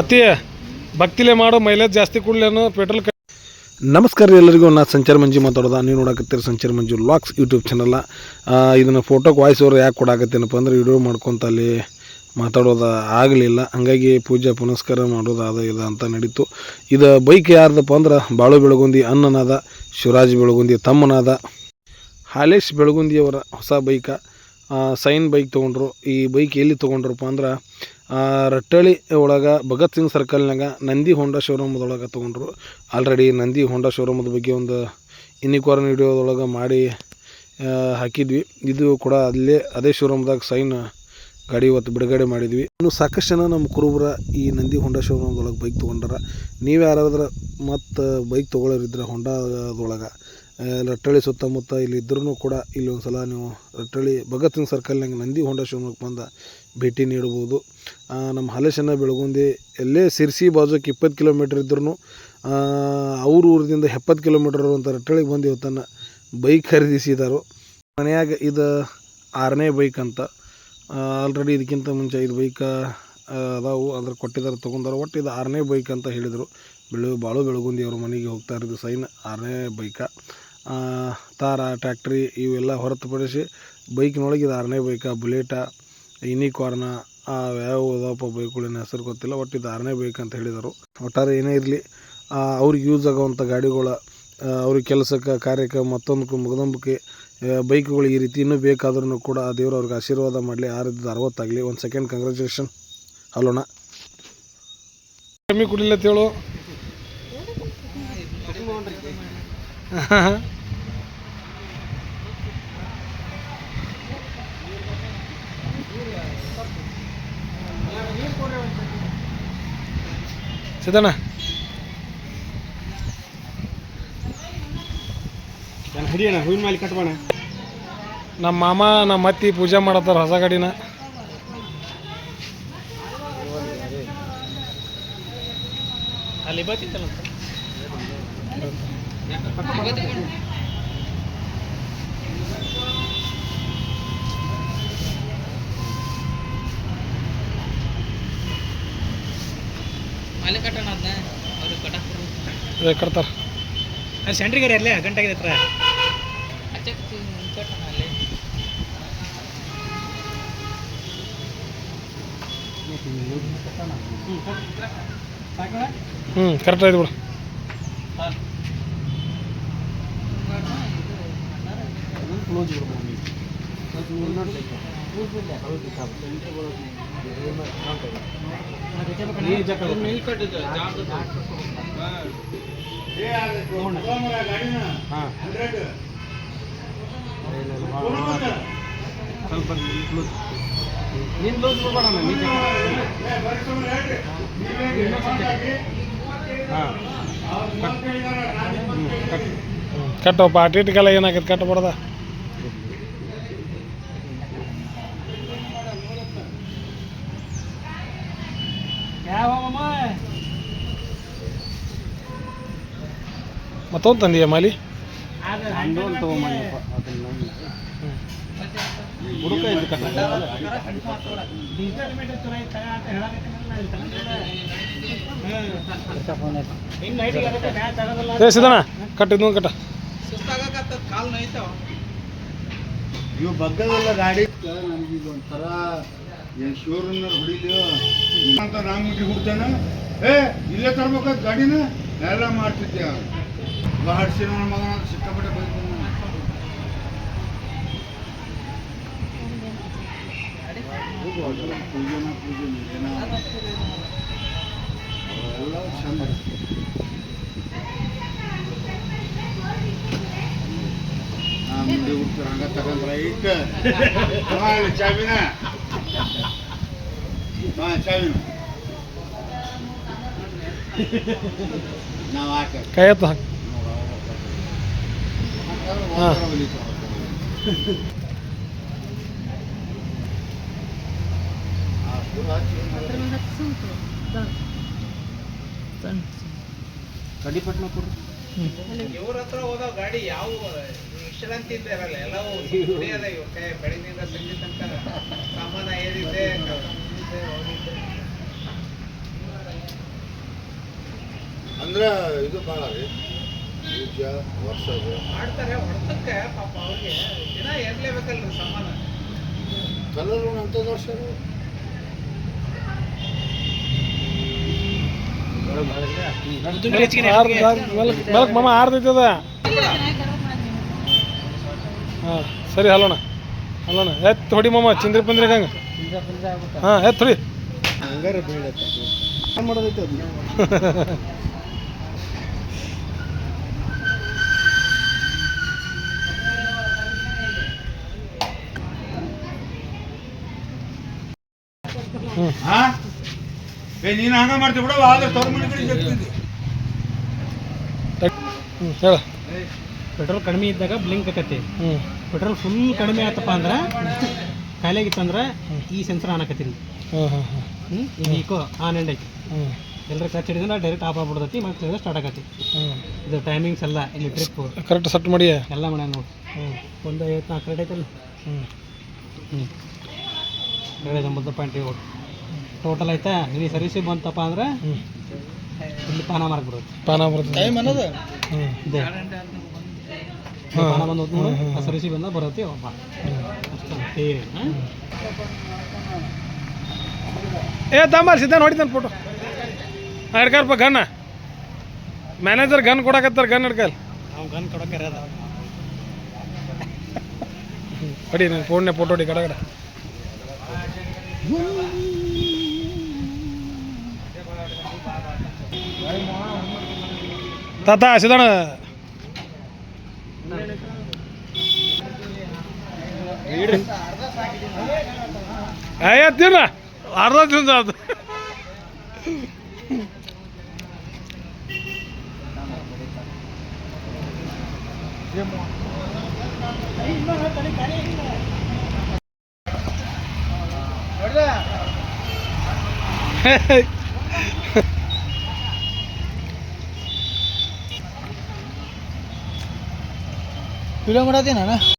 ಅತಿ ಭಕ್ತಿಲೆ ಮಾಡೋ ಮೈಲೇಜ್ ಜಾಸ್ತಿ ಕೊಡ್ಲೇನು ಪೆಟ್ರೋಲ್ ನಮಸ್ಕಾರ ಎಲ್ಲರಿಗೂ, ನಾ ಸಂಚಾರ ಮಂಜು ಮಾತಾಡೋದ. ನೀವು ನೋಡಕತ್ತೀರಿ ಸಂಚಾರ ಮಂಜು ಲಾಕ್ಸ್ ಯೂಟ್ಯೂಬ್ ಚಾನಲ್ಲ ಇದನ್ನು ಫೋಟೋಗೆ ವಾಯ್ಸ್ ಓವರ್ ಯಾಕೆ ಕೊಡಾಕತ್ತೇನಪ್ಪ ಅಂದ್ರೆ ವಿಡಿಯೋ ಮಾಡ್ಕೊತ ಅಲ್ಲಿ ಮಾತಾಡೋದು ಆಗಲಿಲ್ಲ. ಹಂಗಾಗಿ ಪೂಜೆ ಪುನಸ್ಕಾರ ಮಾಡೋದು ಅದ ಇದು ಅಂತ ನಡೀತು. ಇದು ಬೈಕ್ ಯಾರ್ದಪ್ಪ ಅಂದ್ರೆ ಬಾಳು ಬೆಳಗುಂದಿ ಅಣ್ಣನಾದ, ಶಿವರಾಜ್ ಬೆಳಗುಂದಿ ತಮ್ಮನಾದ, ಹಾಲೇಶ್ ಬೆಳಗುಂದಿಯವರ ಹೊಸ ಬೈಕ. ಸೈನ್ ಬೈಕ್ ತೊಗೊಂಡ್ರು. ಈ ಬೈಕ್ ಎಲ್ಲಿ ತೊಗೊಂಡ್ರಪ್ಪ ಅಂದ್ರೆ ಆ, ರಟ್ಟಳಿ ಒಳಗೆ ಭಗತ್ ಸಿಂಗ್ ಸರ್ಕಲ್ನಾಗ ನಂದಿ ಹೋಂಡಾ ಶೋರೂಮ್ದೊಳಗೆ ತೊಗೊಂಡ್ರು. ಆಲ್ರೆಡಿ ನಂದಿ ಹೋಂಡಾ ಶೋರೂಮದ ಬಗ್ಗೆ ಒಂದು ಇನ್ನಿಕ್ವಾರನ್ ವಿಡಿಯೋದೊಳಗೆ ಮಾಡಿ ಹಾಕಿದ್ವಿ. ಇದು ಕೂಡ ಅಲ್ಲೇ ಅದೇ ಶೋರೂಮ್ದಾಗ ಸೈನ್ ಗಾಡಿ ಇವತ್ತು ಬಿಡುಗಡೆ ಮಾಡಿದ್ವಿ. ಇನ್ನು ಸಾಕಷ್ಟು ಜನ ನಮ್ಮ ಕುರುಬರ ಈ ನಂದಿ ಹೋಂಡಾ ಶೋರೂಮ್ದೊಳಗೆ ಬೈಕ್ ತೊಗೊಂಡಾರ. ನೀವು ಯಾರಾದ್ರೆ ಮತ್ತು ಬೈಕ್ ತೊಗೊಳೋರಿದ್ರೆ ಹೊಂಡಾದೊಳಗೆ ರಟ್ಟಳ್ಳಿ ಸುತ್ತಮುತ್ತ ಇಲ್ಲಿ ಇದ್ರೂ ಕೂಡ ಇಲ್ಲಿ ಒಂದು ಸಲ ನೀವು ರಟ್ಟಳ್ಳಿ ಭಗತ್ ಸಿಂಗ್ ಸರ್ಕಲ್ನಾಗ ನಂದಿ ಹೊಂಡ ಶಿವಮೊಗ್ಗ ಬಂದ ಭೇಟಿ ನೀಡ್ಬೋದು. ನಮ್ಮ ಹಲಸನ ಬೆಳಗುಂದಿ ಎಲ್ಲೇ ಸಿರ್ಸಿ ಬಾಜುಕ್ಕೆ ಇಪ್ಪತ್ತು ಕಿಲೋಮೀಟ್ರ್ ಇದ್ರೂ ಅವ್ರ ಊರಿಂದ ಎಪ್ಪತ್ತು ಕಿಲೋಮೀಟ್ರ್ ಅಂತ ರಟ್ಟಳ್ಳಿಗೆ ಬಂದು ಇವತ್ತನ್ನು ಬೈಕ್ ಖರೀದಿಸಿದರು. ಮನೆಯಾಗ ಇದು ಆರನೇ ಬೈಕ್ ಅಂತ ಆಲ್ರೆಡಿ ಇದಕ್ಕಿಂತ ಮುಂಚೆ ಐದು ಬೈಕ ಅದಾವು, ಅದ್ರ ಕೊಟ್ಟಿದ್ದಾರೆ ತೊಗೊಂಡಾರ ಒಟ್ಟು ಇದು ಆರನೇ ಬೈಕ್ ಅಂತ ಹೇಳಿದರು. ಬೆಳು ಬಾಳು ಬೆಳಗುಂದಿ ಅವ್ರ ಮನೆಗೆ ಹೋಗ್ತಾ ಇರೋದು ಸೈನ್ ಆರನೇ ಬೈಕ ತಾರ, ಟ್ಯಾಕ್ಟ್ರಿ ಇವೆಲ್ಲ ಹೊರತುಪಡಿಸಿ ಬೈಕ್ನೊಳಗೆ ಇದು ಆರನೇ ಬೈಕ, ಬುಲೆಟ, ಯುನಿಕಾರ್ನ ಯಾವ ಅದಾವಪ್ಪ ಬೈಕ್ಗಳಿನ ಹೆಸರು ಗೊತ್ತಿಲ್ಲ, ಒಟ್ಟು ಇದು ಆರನೇ ಬೈಕ್ ಅಂತ ಹೇಳಿದರು. ಒಟ್ಟಾರೆ ಏನೇ ಇರಲಿ ಅವ್ರಿಗೆ ಯೂಸ್ ಆಗೋವಂಥ ಗಾಡಿಗಳ ಅವ್ರಿಗೆ ಕೆಲಸಕ್ಕೆ, ಕಾರ್ಯಕ್ಕೆ ಮತ್ತೊಂದು ಮುಗದಂಬಿಕೆ ಬೈಕ್ಗಳು ಈ ರೀತಿ ಇನ್ನೂ ಬೇಕಾದ್ರೂ ಕೂಡ ದೇವರು ಅವ್ರಿಗೆ ಆಶೀರ್ವಾದ ಮಾಡಲಿ ರೀತಿ ಅರವತ್ತಾಗಲಿ. ಒಂದು ಸೆಕೆಂಡ್ ಕಂಗ್ರ್ಯಾಚುಲೇಷನ್ ಹಲೋಣ ಕಮ್ಮಿ ಕುಡಿಲತ್ತ ಸಿದ್ದಣ್ಣ ಹಿಡಿಯೋಣ ಹೂವಿನ ಮೇಲೆ ಕಟ್ಬೋಣ. ನಮ್ಮ ಮಾಮ ನಮ್ಮ ಅತ್ತಿ ಪೂಜೆ ಮಾಡತ್ತಾರ ಹೊಸ ಗಾಡಿನ. ಅಲ್ಲಿ ಬರ್ತಿತ್ತಲ್ಲ ಅಲ್ಲಿ ಕಟ್ಟೋಣ ಅದನ್ನ ಅವ್ರಿಗೆ ಕಟ್ಟಕ್ಕೆ ಏ, ಸೆಂಟ್ರಿಗೆ ಅಲ್ಲೇ ಗಂಟೆಗೆ ಹತ್ರ. ಹ್ಞೂ ಕರೆಕ್ಟ್ ಆಯ್ತು ಬಿಡು ಸ್ವಲ್ಪ ಲೂಸ್ ಹಾಂ. ಕಟ್ಟಪ್ಪ ಅಟ್ ಇಟ್ಗೆಲ್ಲ ಏನಾಗೈತೆ? ಕಟ್ಟಬಾರ್ದ ಯಾವ ಮತ್ತೊಂದು ತಂದೀಯ ಮಾಲಿ? ಇದು ಏ ಸಿದ್ದಣ್ಣ ಕಟ್ಟ. ಇವು ಬಗ್ಗದಲ್ಲ ಗಾಡಿ ನನಗೆ ಒಂಥರ ಏನು ಶೋರೂಮ್ ಹೊಡಿಲಿಯೋ ಅಂತ ನಾನು ಮುಟ್ಟಿ ಹುಡ್ತಾನ? ಏ ಇಲ್ಲೇ ತರ್ಬೇಕಾದ ಗಾಡಿನ? ಎಲ್ಲ ಮಾಡ್ತಿದ್ದೆ ಬಾಡ್ಸಿ ನನ್ನ ಮಗನ ಸಿಕ್ಕಾಪಟ್ಟೆ ಬೈಕ್ ಪೂಜೆನ ಪೂಜೆ ಎಲ್ಲ ಚಂದ ಮುಂದೆ ಹುಡ್ತಾರೆ ಹಂಗ ತಗೊಂಡ್ರ ಇಟ್ಟ ಚಾವಿನ ಚಾವಿನ ನಾವು ಹಾಕಿ. ಹಾ. ಇವ್ರ ಹತ್ರ ಹೋದವ್ ಗಾಡಿ ಯಾವ ವಿಶ್ರಾಂತಿ ಇರಲ್ಲ ಎಲ್ಲವೂ ಕುಡಿಯೋದ ಇವ್ರ ಕೈ ಬೆಳಗ್ಗಿಂದ ಸಂಜೆ ತನಕ ಸಾಮಾನ ಏರಿದೆ ಅಂದ್ರೆ ಇದು ಭಾಳ ರೀ ಬೀಜ ವರ್ಷದ. ಮಾಡ್ತಾರೆ ಹೊಡ್ತಕ್ಕೆ ಪಾಪ ಅವ್ರಿಗೆ. ದಿನ ಇರ್ಲೇಬೇಕಲ್ರಿ ಸಮಾನ. ಕಲರು ಅಂಥದ್ದು ವರ್ಷ ಮೆಲಕ್ ಮಾಮ ಆರ್ದೈತದ ಹಾಂ ಸರಿ ಹಲೋಣ ಹಲೋಣ ಎತ್ ಹೊಡಿ ಮಮ್ಮ ಚಿಂದ್ರಿ ಪಂದ್ರಿ ಹಂಗೆ ಹಾಂ ಎತ್ ಹೊಡಿ. ಹಂಗಾರೆ ಬೀಳತ್ತೆ. ಏನು ಮಾಡೋದೈತೆ ಹಾ? ಏ ನೀನು ಹಂಗ ಮಾಡ್ತೀವಿ ಬಿಡವ ಆದ್ರೆ ತವ್ರ ಮನೆ ಕಡೆ ಜಗ್ತಿದ್ದೆ ಹ್ಞೂ ಹೇಳ. ಪೆಟ್ರೋಲ್ ಕಡಿಮೆ ಇದ್ದಾಗ ಬ್ಲಿಂಕ್ ಆಕತಿ. ಹ್ಞೂ ಪೆಟ್ರೋಲ್ ಫುಲ್ ಕಡಿಮೆ ಆಯ್ತಪ್ಪ ಅಂದ್ರೆ ಖಾಲಿಯಾಗಿತ್ತಂದ್ರೆ ಈ ಸೆನ್ಸರ್ ಆನ್ ಹಾಂ ಹಾಂ ಹಾಂ ಹ್ಞೂ ಇದು ಈಕೋ ಆನ್ ಎಂಡ್ ಐತಿ ಹ್ಞೂ ಎಲ್ಲರ ಕಚ್ ಹಿಡಿದ್ರೆ ಡೈರೆಕ್ಟ್ ಆಫ್ ಆಗ್ಬಿಡ್ತೈತಿ ಮತ್ತೆ ಸ್ಟಾರ್ಟ್ ಆಗತಿ ಹ್ಞೂ ಇದು ಟೈಮಿಂಗ್ಸ್ ಎಲ್ಲ ಇಲ್ಲಿ ಟ್ರಿಪ್ ಕರೆಕ್ಟ್ ಸೆಟ್ ಮಾಡಿ ಎಲ್ಲ ಮನೆ ನೋಡಿ. ಹ್ಞೂ ಒಂದು ಐವತ್ನಾಲ್ಕು ರೇಟ್ ಐತಲ್ಲ? ಹ್ಞೂ ಹ್ಞೂ ಏಳೈದೊಂಬತ್ತು ಪಾಯಿಂಟ್ ಏಳು. ಟೋಟಲ್ ಐತಾ ಇಲ್ಲಿ ಸರ್ವಿಸಿಗೆ ಬಂತಪ್ಪ ಅಂದ್ರೆ ಹ್ಞೂ ಇಲ್ಲಿ ಪಾನ ಮಾರ್ಕ್ ಬರುತ್ತೆ ಪಾನ ಬರುತ್ತೆ ಟೈಮ್ ಅನ್ನೋದು? ಹ್ಞೂ ಇದೆ. ಪಾನ ಬಂದು ನೋಡು ಆ ಸರ್ವಿಸಿಗೆ ಬಂದ ಬರುತ್ತೆ ಒಬ್ಬ. ಏ ತಮ್ಮ ಸಿದ್ಧ ಹೊಡಿತಾನೆ ಫೋಟೋ ಹಿಡ್ಕಾರಪ್ಪ ಗನ್ನ ಮ್ಯಾನೇಜರ್ ಗನ್. ಕೊಡಕತ್ತಾರ ಗನ್ ಹಿಡ್ಕಲ್ ಅವ್ನು ಗನ್ ಕೊಡಕ್ಕೆ ಬಡಿ ಹೊಡಿ ನಾನು ಫೋನ್ನೇ ಫೋಟೋ ಹೊಡಿ ಕಡೆ ಕಡೆ. ತಾತ ಅಯ್ಯ ತಿನ್ನ ಅರ್ಧ ತಿಂದ ಅದು. ವಿಡಿಯೋ ಮಾಡತ್ತೀನಿ ಅಣ್ಣ?